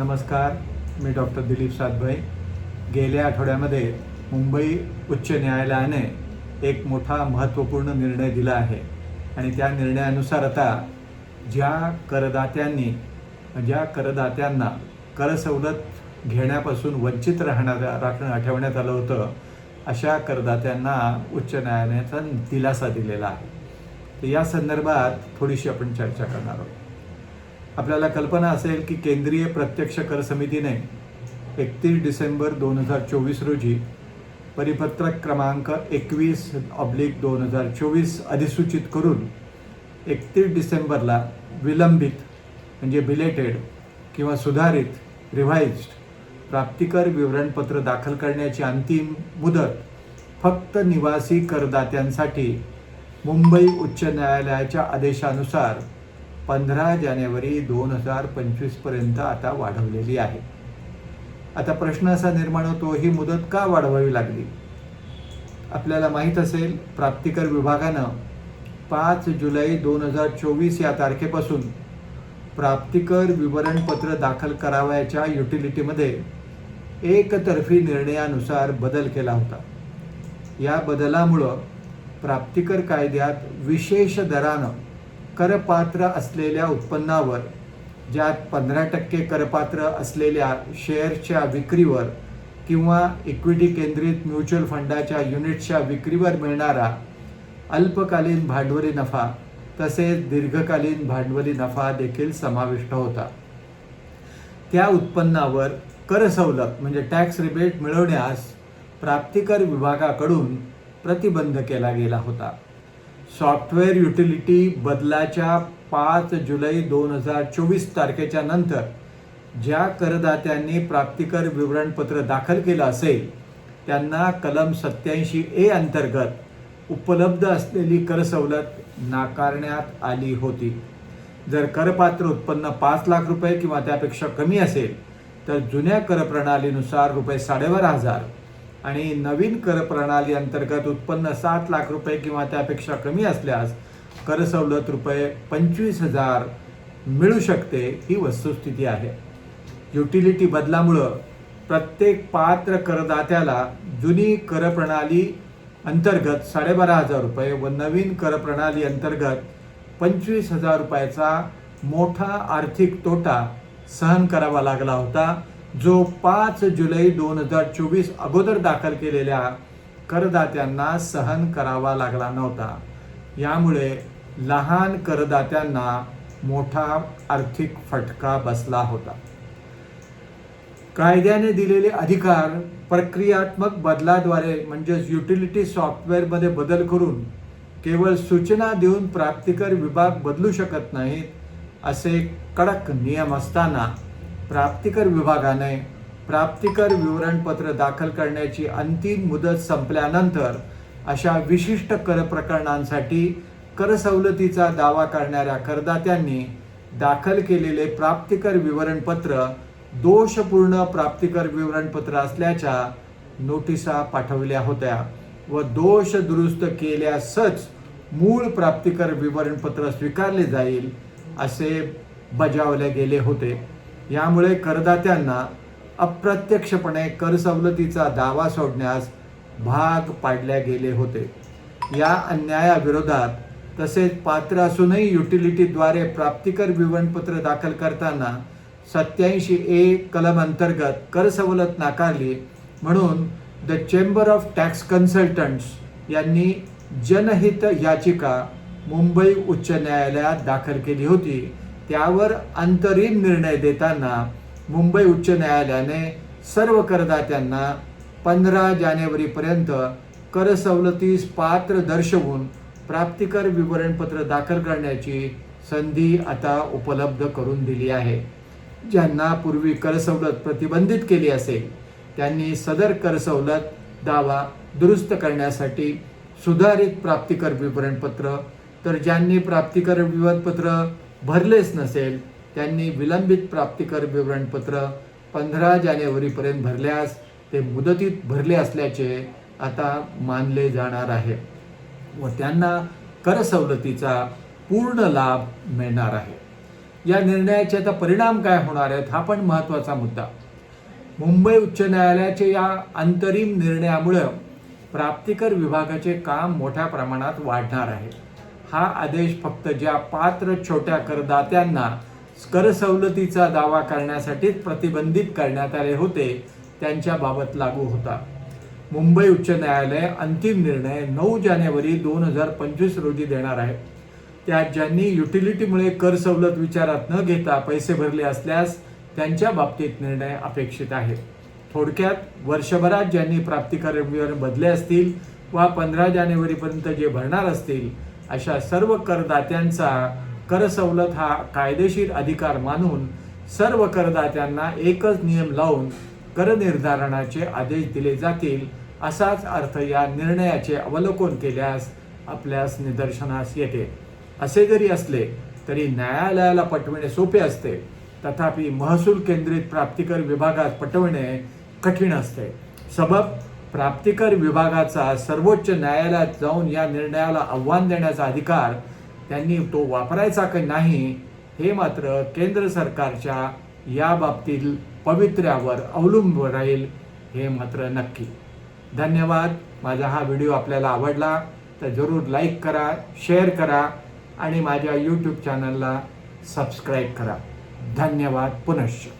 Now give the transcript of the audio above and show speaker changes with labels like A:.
A: नमस्कार मी डॉक्टर दिलीप सातभाई. गेल्या आठवड्यामध्ये मुंबई उच्च न्यायालयाने एक मोठा महत्त्वपूर्ण निर्णय दिला आहे. आणि त्या निर्णयानुसार आता ज्या करदात्यांनी ज्या करदात्यांना कर सवलत घेण्यापासून वंचित राहणाऱ्या राखणं ठेवण्यात आलं होतं अशा करदात्यांना उच्च न्यायालयाचा दिलासा दिलेला आहे. तर या संदर्भात थोडीशी आपण चर्चा करणार आहोत. आपल्याला कल्पना असेल की केंद्रीय प्रत्यक्ष कर समितीने एकतीस डिसेंबर दोन हजार चोवीस रोजी परिपत्रक क्रमांक एकवीस ऑब्लिक दोन हजार चोवीस अधिसूचित करून एकतीस डिसेंबरला विलंबित म्हणजे बिलेटेड किंवा सुधारित रिव्हाइज्ड प्राप्तिकर विवरणपत्र दाखल करण्याची अंतिम मुदत फक्त निवासी करदात्यांसाठी मुंबई उच्च न्यायालयाच्या आदेशानुसार पंधरा जानेवारी दोन हजार पंचवीसपर्यंत आता वाढवलेली आहे. आता प्रश्न असा निर्माण होतो ही मुदत का वाढवावी लागली? आपल्याला माहीत असेल प्राप्तिकर विभागानं पाच जुलै दोन हजार चोवीस या तारखेपासून प्राप्तिकर विवरणपत्र दाखल करावयाच्या युटिलिटीमध्ये एकतर्फी निर्णयानुसार बदल केला होता. या बदलामुळं प्राप्तिकर कायद्यात विशेष दरानं करपात्र असलेल्या उत्पन्नावर ज्यात पंधरा टक्के करपात्र असलेल्या शेअरच्या विक्रीवर किंवा इक्विटी केंद्रित म्युच्युअल फंडाच्या युनिट्सच्या विक्रीवर मिळणारा अल्पकालीन भांडवली नफा तसेच दीर्घकालीन भांडवली नफा देखील समाविष्ट होता. त्या उत्पन्नावर कर सवलत म्हणजे टॅक्स रिबेट मिळवण्यास प्राप्तिकर विभागाकडून प्रतिबंध केला गेला होता. सॉफ्टवेअर युटिलिटी बदलाच्या पाच जुलै दोन हजार चोवीस तारखेच्या नंतर ज्या करदात्यांनी प्राप्तिकर विवरणपत्र दाखल केलं असेल त्यांना कलम सत्याऐंशी ए अंतर्गत उपलब्ध असलेली कर सवलत नाकारण्यात आली होती. जर करपात्र उत्पन्न पाच लाख रुपये किंवा त्यापेक्षा कमी असेल तर जुन्या कर प्रणालीनुसार रुपये साडेबारा हजार आणि नवीन कर प्रणाली अंतर्गत उत्पन्न सात लाख रुपये किंवा त्यापेक्षा कमी असल्यास कर सवलत रुपये पंचवीस हजार मिळू शकते ही वस्तुस्थिती आहे. युटिलिटी बदलामुळं प्रत्येक पात्र करदात्याला जुनी कर प्रणाली अंतर्गत साडेबारा हजार रुपये व नवीन कर प्रणाली अंतर्गत पंचवीस हजार रुपयाचा मोठा आर्थिक तोटा सहन करावा लागला होता. जो पाच जुलै दोन हजार चोवीस अगोदर दाखल केलेल्या करदात्यांना सहन करावा लागला नव्हता. यामुळे लहान करदात्यांना मोठा आर्थिक फटका बसला होता. कायद्याने दिलेले अधिकार प्रक्रियात्मक बदलाद्वारे म्हणजेच युटिलिटी सॉफ्टवेअरमध्ये बदल करून केवळ सूचना देऊन प्राप्तिकर विभाग बदलू शकत नाहीत असे कडक नियम असताना प्राप्तिकर विभागाने प्राप्तिकर विवरणपत्र दाखल करण्याची अंतिम मुदत संपल्यानंतर अशा विशिष्ट कर प्रकरणांसाठी कर सवलतीचा दावा करणाऱ्या करदात्यांनी दाखल केलेले प्राप्तिकर विवरणपत्र दोषपूर्ण प्राप्तिकर विवरणपत्र असल्याच्या नोटिसा पाठवल्या होत्या व दोष दुरुस्त केल्यासच मूळ प्राप्तिकर विवरणपत्र स्वीकारले जाईल असे बजावले गेले होते. यामुळे करदात्यांना अप्रत्यक्षपणे कर सवलतीचा दावा सोडण्यास भाग पाडल्या गेले होते. या अन्यायाविरोधात तसेच पात्र असूनही युटिलिटीद्वारे प्राप्तिकर विवरणपत्र दाखल करताना सत्याऐंशी ए कलम अंतर्गत कर सवलत नाकारली म्हणून the chamber of tax consultants यांनी जनहित याचिका मुंबई उच्च न्यायालयात दाखल केली होती. त्यावर अंतरिम निर्णय देताना मुंबई उच्च न्यायालयाने सर्व करदात्यांना पंधरा जानेवारीपर्यंत कर सवलतीस पात्र दर्शवून प्राप्तिकर विवरणपत्र दाखल करण्याची संधी आता उपलब्ध करून दिली आहे. ज्यांना पूर्वी कर सवलत प्रतिबंधित केली असेल त्यांनी सदर कर सवलत दावा दुरुस्त करण्यासाठी सुधारित प्राप्तिकर विवरणपत्र तर ज्यांनी प्राप्तिकर विवरणपत्र भरलेच नसेल त्यांनी विलंबित प्राप्तिकर विवरणपत्र पंधरा जानेवारीपर्यंत भरल्यास ते मुदतीत भरले असल्याचे आता मानले जाणार आहे व त्यांना कर सवलतीचा पूर्ण लाभ मिळणार आहे. या निर्णयाचे आता परिणाम काय होणार आहेत हा पण महत्त्वाचा मुद्दा. मुंबई उच्च न्यायालयाच्या या अंतरिम निर्णयामुळं प्राप्तिकर विभागाचे काम मोठ्या प्रमाणात वाढणार आहे. हा आदेश फक्त ज्या पात्र छोट्या करदात्यांना कर सवलतीचा दावा करण्यासाठीच प्रतिबंधित करण्यात आले होते त्यांच्याबाबत लागू होता. मुंबई उच्च न्यायालय अंतिम निर्णय नऊ जानेवारी दोन हजार पंचवीस रोजी देणार आहे. त्यात ज्यांनी युटिलिटीमुळे कर सवलत विचारात न घेता पैसे भरले असल्यास त्यांच्या बाबतीत निर्णय अपेक्षित आहे. थोडक्यात वर्षभरात ज्यांनी प्राप्तिकर विवरण बदले असतील वा पंधरा जानेवारीपर्यंत जे भरणार असतील अशा सर्व करदात्यांचा कर सवलत हा कायदेशीर अधिकार मानून सर्व करदात्यांना एकच नियम लावून कर निर्धारणाचे आदेश दिले जातील असाच अर्थ या निर्णयाचे अवलोकन केल्यास आपल्यास निदर्शनास येते. असे जरी असले तरी न्यायालयाला पटविणे सोपे असते. तथापि महसूल केंद्रित प्राप्तिकर विभागात पटविणे कठीण असते. सबब प्राप्तिकर विभागाचा सर्वोच्च न्यायालयात जाऊन या निर्णयाला आव्हान देण्याचा अधिकार त्यांनी तो वापरायचा की नाही हे मात्र केंद्र सरकारच्या याबाबतील पवित्र्यावर अवलंबून राहील हे मात्र नक्की. धन्यवाद. माझा हा व्हिडिओ आपल्याला आवडला तर जरूर लाईक करा शेअर करा आणि माझ्या यूट्यूब चॅनलला सबस्क्राईब करा. धन्यवाद. पुनश्च.